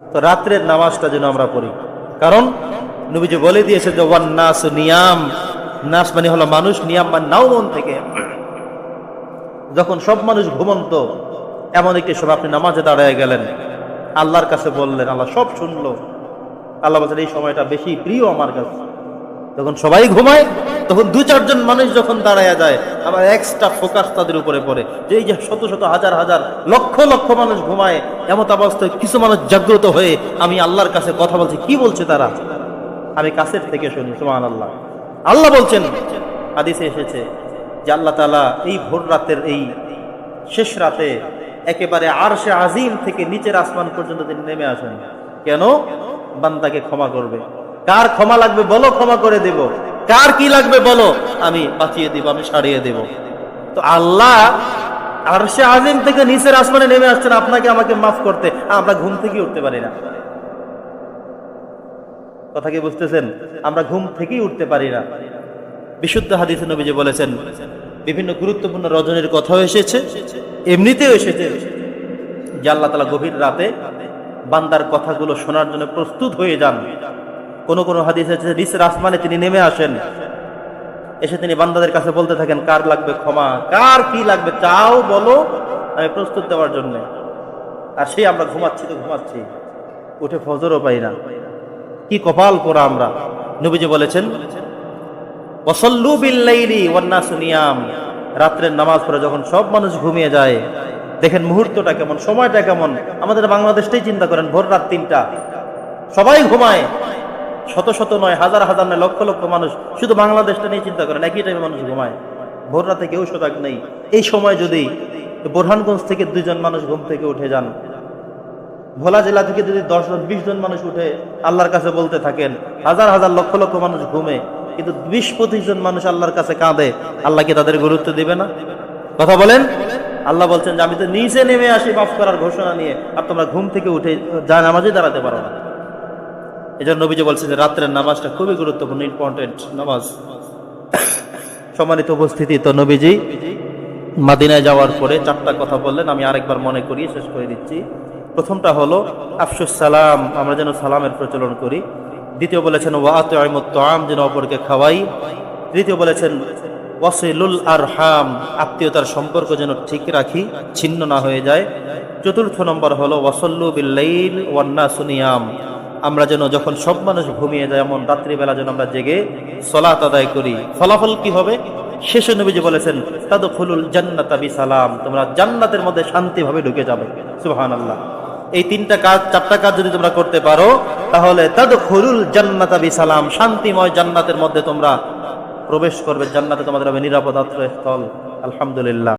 তো রাত্রের নামাজটা যেন আমরা পড়ি। কারণ নবীজি বলে দিয়েছে যে ওয়ান নাস নিয়াম। নাস মানে হলো মানুষ নিয়াম মানে নাউমন থেকে। যখন সব মানুষ ঘুমন্ত, এমন একটি সময় আপনি নামাজে দাঁড়ায় গেলেন। আল্লাহর কাছে বললেন, আল্লাহ সব শুনলো। আল্লাহ বলছেন, এই সময়টা বেশি প্রিয় আমার কাছে। যখন সবাই ঘুমায় তখন দু চারজন মানুষ যখন দাঁড়ায় যায় আমার এক্সট্রা ফোকাস তাদের উপরে পড়ে। যে এই যে শত শত হাজার হাজার, লক্ষ লক্ষ মানুষ ঘুমায়, এমত অবস্থায় কিছু মানুষ জাগ্রত হয়ে আমি আল্লাহর কাছে কথা বলছি, কি বলছে তারা? আমি কাছের থেকে শুনি সুমান আল্লাহ আল্লাহ বলছেন, হাদিসে এসেছে যে আল্লাহ তালা এই ভোর রাতের এই শেষ রাতে একেবারে আরশে আজিম থেকে নিচের আসমান পর্যন্ত তিনি নেমে আসেন। কেন? বান্দাকে ক্ষমা করবে। কার ক্ষমা লাগবে বলো, ক্ষমা করে দেব। কার কি লাগবে বলো? আমি বাঁচিয়ে দিব, আমি সারিয়ে দেব। তো আল্লাহ আরশে আজিম থেকে নিচের আসমানে নেমে আসছেন, আপনাকে আমাকে মাফ করতে। আমরা ঘুম থেকে উঠতে পারি না। কথা কি বুঝতেছেন? আমরা ঘুম থেকেই উঠতে পারি না। বিশুদ্ধ হাদিস নবীজি বলেছেন, বিভিন্ন গুরুত্বপূর্ণ রজনীর কথাও এসেছে, এমনিতেও এসেছে, যে আল্লাহ তালা গভীর রাতে বান্দার কথাগুলো শোনার জন্য প্রস্তুত হয়ে যান। কোন কোনো হাদিস আছে নিচের আসমানে তিনি নেমে আসেন। এসে তিনি বান্দাদের কাছে বলতে থাকেন, কার লাগবে ক্ষমা? কার কি লাগবে? চাও, বলো, আমি প্রস্তুত দেওয়ার জন্য। আর সেই আমরা ঘুমাচ্ছি তো ঘুমাচ্ছি। উঠে ফজরও পাই না। কি কপাল পোড়া আমরা। নবীজি বলেছেন, ওয়াসাল্লু বিল্লাইলি ওয়ান্নাসু নিয়াম। রাত্রের নামাজ পড়ে যখন সব মানুষ ঘুমিয়ে যায়, দেখেন মুহূর্তটা কেমন, সময়টা কেমন। আমাদের বাংলাদেশটাই চিন্তা করেন, ভোর রাত তিনটা। সবাই ঘুমায়। শত শত নয়, হাজার হাজার নয়, লক্ষ লক্ষ মানুষ শুধু বাংলাদেশটা নিয়ে চিন্তা করেন, একই টাইমে মানুষ ঘুমায়। ভোর রাতে কেউ সজাগ নেই। এই সময় যদি বোরহানগঞ্জ থেকে দুইজন মানুষ ঘুম থেকে উঠে যান, ভোলা জেলা থেকে যদি দশ জন বিশ জন মানুষ উঠে আল্লাহর কাছে বলতে থাকেন, হাজার হাজার লক্ষ লক্ষ মানুষ ঘুমে, কিন্তু বিশ পঁচিশ জন মানুষ আল্লাহর কাছে কাঁদে আল্লাহকে তাদের গুরুত্ব দিবে না? কথা বলেন? আল্লাহ বলছেন যে, আমি তো নিচে নেমে আসি, মাফ করার ঘোষণা নিয়ে, আর তোমরা ঘুম থেকে উঠে যা নামাজে দাঁড়াতে পারো না। এই জন্য নবীজি বলছেন যে রাত্রের নামাজটা খুবই গুরুত্বপূর্ণ ইম্পর্টেন্ট নামাজ। সম্মানিত উপস্থিতি, তো নবীজি মাদিনায় যাওয়ার পরে চারটা কথা বললেন, আমি আরেকবার মনে করি শেষ করে দিচ্ছি। প্রথমটা হলো, আফসুস সালাম, আমরা যেন সালামের প্রচলন করি। দ্বিতীয় বলেছেন ওয়াত আম যেন অপরকে খাওয়াই। তৃতীয় বলেছেন, ওয়াসিলুল আরহাম আত্মীয়তার সম্পর্ক যেন ঠিক রাখি, ছিন্ন না হয়ে যায়। চতুর্থ নম্বর হলো, ওয়াসল্লু বিল্লাইল ওয়ান্না সুনিয়াম আমরা যেন যখন সব মানুষ ঘুমিয়ে যায়, এমন রাত্রিবেলা যেন আমরা জেগে সলাত আদায় করি। ফলাফল কি হবে? শেষে নবীজি বলেছেন তাদু ফুলুল জান্নাতা সালাম তোমরা জান্নাতের মধ্যে শান্তিভাবে ঢুকে যাবে। সুবহান আল্লাহ এই তিনটা কাজ, চারটা কাজ যদি তোমরা করতে পারো, তাহলে তাদু ফুলুল জান্নাতা সালাম শান্তিময় জান্নাতের মধ্যে তোমরা প্রবেশ করবে। জান্নাতে তোমাদের হবে নিরাপদ আশ্রয়স্থল। আলহামদুলিল্লাহ।